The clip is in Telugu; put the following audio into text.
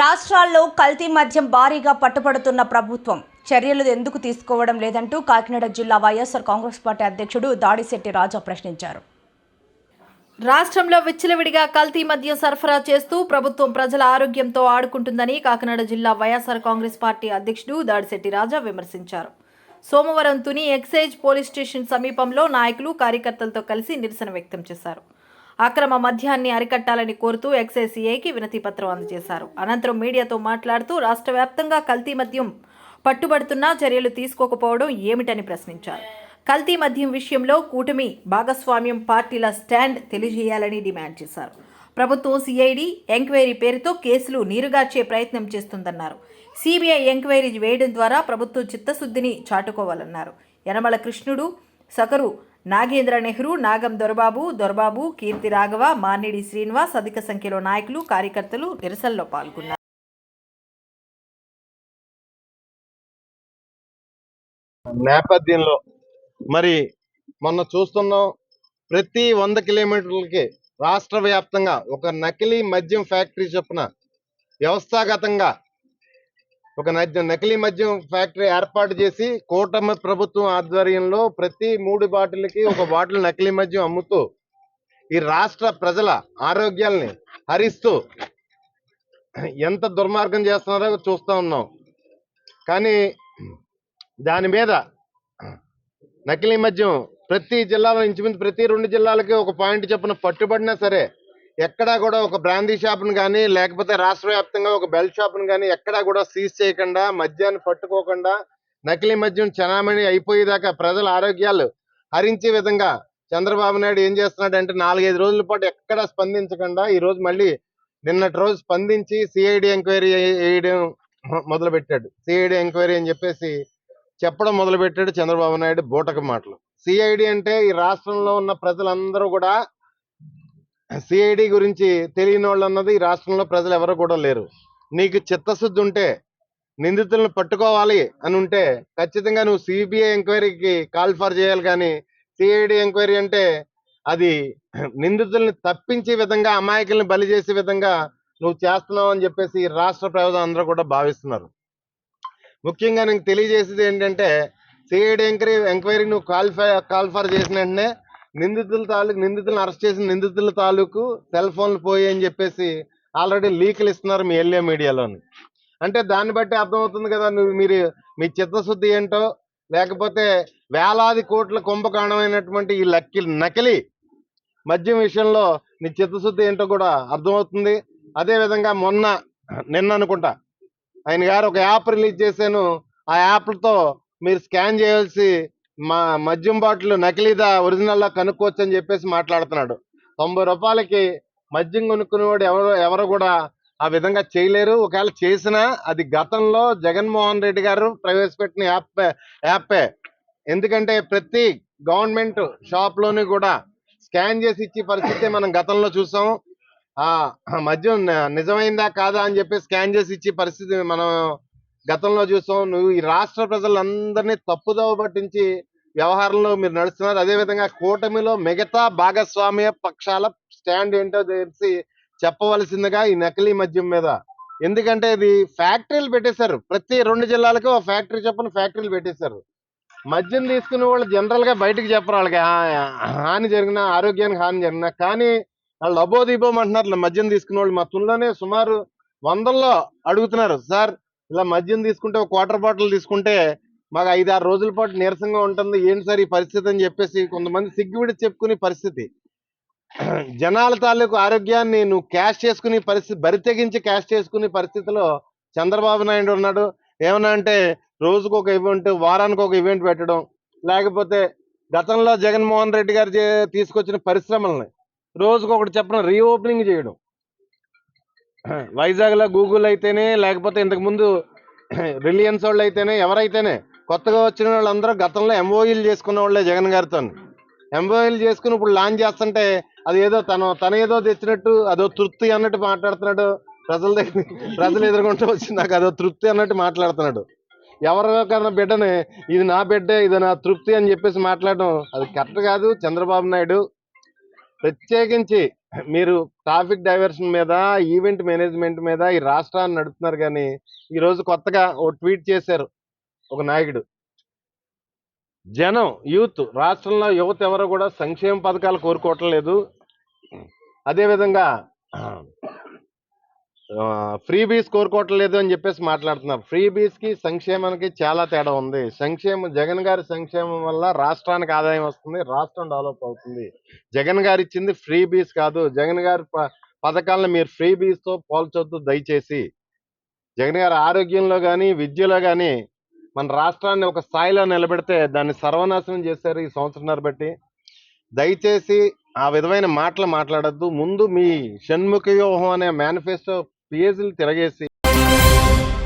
రాష్ట్రాల్లో కల్తీ మద్యం భారీగా పట్టుబడుతున్న ప్రభుత్వం. చర్యలు ఎందుకు తీసుకోవడం లేదంటూ కాకినాడ జిల్లా వైఎస్ఆర్ కాంగ్రెస్ పార్టీ అధ్యక్షుడు దాడిశెట్టి రాజా ప్రశ్నించారు. రాష్ట్రంలో విచ్చలవిడిగా కల్తీ మద్యం సరఫరా చేస్తూ ప్రభుత్వం ప్రజల ఆరోగ్యంతో ఆడుకుంటుందని కాకినాడ జిల్లా వైఎస్ఆర్ కాంగ్రెస్ పార్టీ అధ్యక్షుడు దాడిశెట్టి రాజా విమర్శించారు. సోమవారం తుని ఎక్సైజ్ పోలీస్ స్టేషన్ సమీపంలో నాయకులు కార్యకర్తలతో కలిసి నిరసన వ్యక్తం చేశారు. అక్రమ మద్యాన్ని అరికట్టాలని కోరుతూ ఎక్సైజ్ సీఐకి వినతిపత్రం అందజేశారు. అనంతరం మీడియాతో మాట్లాడుతూ రాష్ట్ర వ్యాప్తంగా కల్తీ మద్యం పట్టుబడుతున్నా చర్యలు తీసుకోకపోవడం ఏమిటని ప్రశ్నించారు. కల్తీ మద్యం విషయంలో కూటమి భాగస్వామ్యం పార్టీల స్టాండ్ తెలియజేయాలని డిమాండ్ చేశారు. ప్రభుత్వం సిఐడి ఎంక్వైరీ పేరుతో కేసులు నీరుగార్చే ప్రయత్నం చేస్తుందన్నారు. సిబిఐ ఎంక్వైరీ వేయడం ద్వారా ప్రభుత్వం చిత్తశుద్ధిని చాటుకోవాలన్నారు. యనమల కృష్ణుడు సకరు నాగేంద్ర నెహ్రూ నాగం దొరబాబు దొరబాబు కీర్తి రాఘవ మార్నిడి శ్రీనివాస్ అధిక సంఖ్యలో నాయకులు కార్యకర్తలు నిరసనలో పాల్గొన్నారు. నేపథ్యంలో మరి మొన్న చూస్తున్నాం ప్రతి వంద కిలోమీటర్లకి రాష్ట్ర వ్యాప్తంగా ఒక నకిలీ మద్యం ఫ్యాక్టరీ చొప్పున వ్యవస్థాగతంగా ఒక నకిలీ మద్యం ఫ్యాక్టరీ ఏర్పాటు చేసి కూటమి ప్రభుత్వం ఆధ్వర్యంలో ప్రతి మూడు బాటిల్కి ఒక బాటిల్ నకిలీ మద్యం అమ్ముతూ ఈ రాష్ట్ర ప్రజల ఆరోగ్యాల్ని హరిస్తూ ఎంత దుర్మార్గం చేస్తున్నారో చూస్తూ ఉన్నాం. కానీ దాని మీద నకిలీ మద్యం ప్రతి జిల్లాలో ఇంచుమించు ప్రతి రెండు జిల్లాలకి ఒక పాయింట్ చెప్పిన పట్టుబడినా సరే ఎక్కడా కూడా ఒక బ్రాందీ షాప్ను కానీ లేకపోతే రాష్ట్ర వ్యాప్తంగా ఒక బెల్ట్ షాప్ను కానీ ఎక్కడా కూడా సీజ్ చేయకుండా మద్యాన్ని పట్టుకోకుండా నకిలీ మద్యం చనామణి అయిపోయేదాకా ప్రజల ఆరోగ్యాలు హరించే విధంగా చంద్రబాబు నాయుడు ఏం చేస్తున్నాడు అంటే నాలుగైదు రోజుల పాటు ఎక్కడా స్పందించకుండా ఈ రోజు మళ్ళీ నిన్నటి రోజు స్పందించి సిఐడి ఎంక్వైరీ వేయడం మొదలు పెట్టాడు సిఐడి ఎంక్వైరీ అని చెప్పేసి చెప్పడం మొదలు పెట్టాడు చంద్రబాబు నాయుడు బూటక మాటలు. సిఐడి అంటే ఈ రాష్ట్రంలో ఉన్న ప్రజలందరూ కూడా సిఐడి గురించి తెలియని వాళ్ళు అన్నది ఈ రాష్ట్రంలో ప్రజలు ఎవరు కూడా లేరు. నీకు చిత్తశుద్ధి ఉంటే నిందితులను పట్టుకోవాలి అని ఉంటే ఖచ్చితంగా నువ్వు సిబిఐ ఎంక్వైరీకి కాల్ ఫర్ చేయాలి కానీ సిఐడి ఎంక్వైరీ అంటే అది నిందితుల్ని తప్పించే విధంగా అమాయకుల్ని బలి చేసే విధంగా నువ్వు చేస్తున్నావు అని చెప్పేసి రాష్ట్ర ప్రజలు అందరూ కూడా భావిస్తున్నారు. ముఖ్యంగా నీకు తెలియజేసేది ఏంటంటే సిఐడి ఎంక్వైరీ ఎంక్వైరీ నువ్వు కాల్ కాల్ ఫర్ చేసిన వెంటనే నిందితుల తాలూకు నిందితులను అరెస్ట్ చేసిన నిందితుల తాలూకు సెల్ ఫోన్లు పోయి అని చెప్పేసి ఆల్రెడీ లీకులు ఇస్తున్నారు మీ ఎల్ఏ మీడియాలోని. అంటే దాన్ని బట్టి అర్థమవుతుంది కదా నువ్వు మీరు మీ చిత్తశుద్ధి ఏంటో లేకపోతే వేలాది కోట్ల కుంభకాణమైనటువంటి ఈ లక్కి నకిలీ మద్యం విషయంలో నీ చిత్తశుద్ధి ఏంటో కూడా అర్థమవుతుంది. అదే విధంగా మొన్న నిన్న అనుకుంటా ఆయన గారు ఒక యాప్ రిలీజ్ చేశాను. ఆ యాప్లతో మీరు స్కాన్ చేయాల్సి మా మద్యం బాటిల్ నకిలీదా ఒరిజినల్లా కనుక్కోవచ్చు అని చెప్పేసి మాట్లాడుతున్నాడు. తొంభై రూపాయలకి మద్యం కొనుక్కునేవాడు ఎవరు ఎవరు కూడా ఆ విధంగా చేయలేరు. ఒకవేళ చేసినా అది గతంలో జగన్మోహన్ రెడ్డి గారు ప్రవేశపెట్టిన యాప్ యాపే. ఎందుకంటే ప్రతి గవర్నమెంట్ షాప్లోని కూడా స్కాన్ చేసి ఇచ్చే పరిస్థితి మనం గతంలో చూసాం. ఆ మద్యం నిజమైందా కాదా అని చెప్పి స్కాన్ చేసి ఇచ్చే పరిస్థితి మనం గతంలో చూసాం. నువ్వు ఈ రాష్ట్ర ప్రజలందరినీ తప్పుదోవ పట్టించి వ్యవహారంలో మీరు నడుస్తున్నారు. అదే విధంగా కూటమిలో మిగతా భాగస్వామ్య పక్షాల స్టాండ్ ఏంటో తెలిసి చెప్పవలసిందిగా ఈ నకిలీ మద్యం మీద. ఎందుకంటే ఇది ఫ్యాక్టరీలు పెట్టేశారు. ప్రతి రెండు జిల్లాలకు ఒక ఫ్యాక్టరీ చెప్పని ఫ్యాక్టరీలు పెట్టేశారు. మద్యం తీసుకునే వాళ్ళు జనరల్గా బయటకు చెప్పరు. వాళ్ళకి హాని జరిగినా ఆరోగ్యానికి హాని జరిగినా. కానీ వాళ్ళు అబోదీపం అంటున్నారు మద్యం తీసుకునే వాళ్ళు మా తుల్లోనే సుమారు వందల్లో అడుగుతున్నారు. సార్ ఇలా మద్యం తీసుకుంటే ఒక క్వార్టర్ బాటిల్ తీసుకుంటే మాకు ఐదు ఆరు రోజుల పాటు నీరసంగా ఉంటుంది. ఏంటి సార్ ఈ పరిస్థితి అని చెప్పేసి కొంతమంది సిగ్గుబిడి చెప్పుకునే పరిస్థితి. జనాల తాలూకు ఆరోగ్యాన్ని నువ్వు క్యాష్ చేసుకునే పరిస్థితి బరి తెగించి క్యాష్ చేసుకునే పరిస్థితిలో చంద్రబాబు నాయుడు ఉన్నాడు. ఏమన్నా అంటే రోజుకు ఒక ఈవెంట్ వారానికి ఒక ఈవెంట్ పెట్టడం లేకపోతే గతంలో జగన్మోహన్ రెడ్డి గారు తీసుకొచ్చిన పరిశ్రమల్ని రోజుకు ఒకటి చెప్పడం రీఓపెనింగ్ చేయడం. వైజాగ్లో గూగుల్ అయితేనే లేకపోతే ఇంతకుముందు రిలయన్స్ వాళ్ళు అయితేనే ఎవరైతేనే కొత్తగా వచ్చిన వాళ్ళందరూ గతంలో ఎంఓఈలు చేసుకున్న వాళ్ళే జగన్ గారితో. ఎంఓఈలు చేసుకుని ఇప్పుడు లాంచ్ చేస్తుంటే అది ఏదో తను తన ఏదో తెచ్చినట్టు అదో తృప్తి అన్నట్టు మాట్లాడుతున్నాడు. ప్రజల దగ్గర ప్రజలు ఎదుర్కొంటూ వచ్చి నాకు అదో తృప్తి అన్నట్టు మాట్లాడుతున్నాడు. ఎవరికన్నా బిడ్డని ఇది నా బిడ్డే ఇది నా తృప్తి అని చెప్పేసి మాట్లాడడం అది కరెక్ట్ కాదు. చంద్రబాబు నాయుడు ప్రత్యేకించి మీరు ట్రాఫిక్ డైవర్షన్ మీద ఈవెంట్ మేనేజ్మెంట్ మీద ఈ రాష్ట్రాన్ని నడుపుతున్నారు కానీ ఈరోజు కొత్తగా ఓ ట్వీట్ చేశారు. ఒక నాయకుడు. జనం యూత్ రాష్ట్రంలో యువత ఎవరు కూడా సంక్షేమ పథకాలు కోరుకోవటం లేదు. అదేవిధంగా ఫ్రీ బీస్ కోరుకోవటం లేదు అని చెప్పేసి మాట్లాడుతున్నారు. ఫ్రీ బీస్కి సంక్షేమానికి చాలా తేడా ఉంది. సంక్షేమం జగన్ గారి సంక్షేమం వల్ల రాష్ట్రానికి ఆదాయం వస్తుంది రాష్ట్రం డెవలప్ అవుతుంది. జగన్ గారు ఇచ్చింది ఫ్రీ బీస్ కాదు. జగన్ గారి ప- పథకాలను మీరు ఫ్రీ బీస్తో పోల్చొద్దు దయచేసి. జగన్ గారి ఆరోగ్యంలో కానీ విద్యలో కానీ మన రాష్ట్రాన్ని ఒక స్థాయిలో నిలబెడితే దాన్ని సర్వనాశనం చేశారు ఈ సంవత్సరంన్నర బట్టి. దయచేసి ఆ విధమైన మాటలు మాట్లాడొద్దు. ముందు మీ షణ్ముఖ వ్యూహం అనే మేనిఫెస్టో పేజీలు తిరగేసి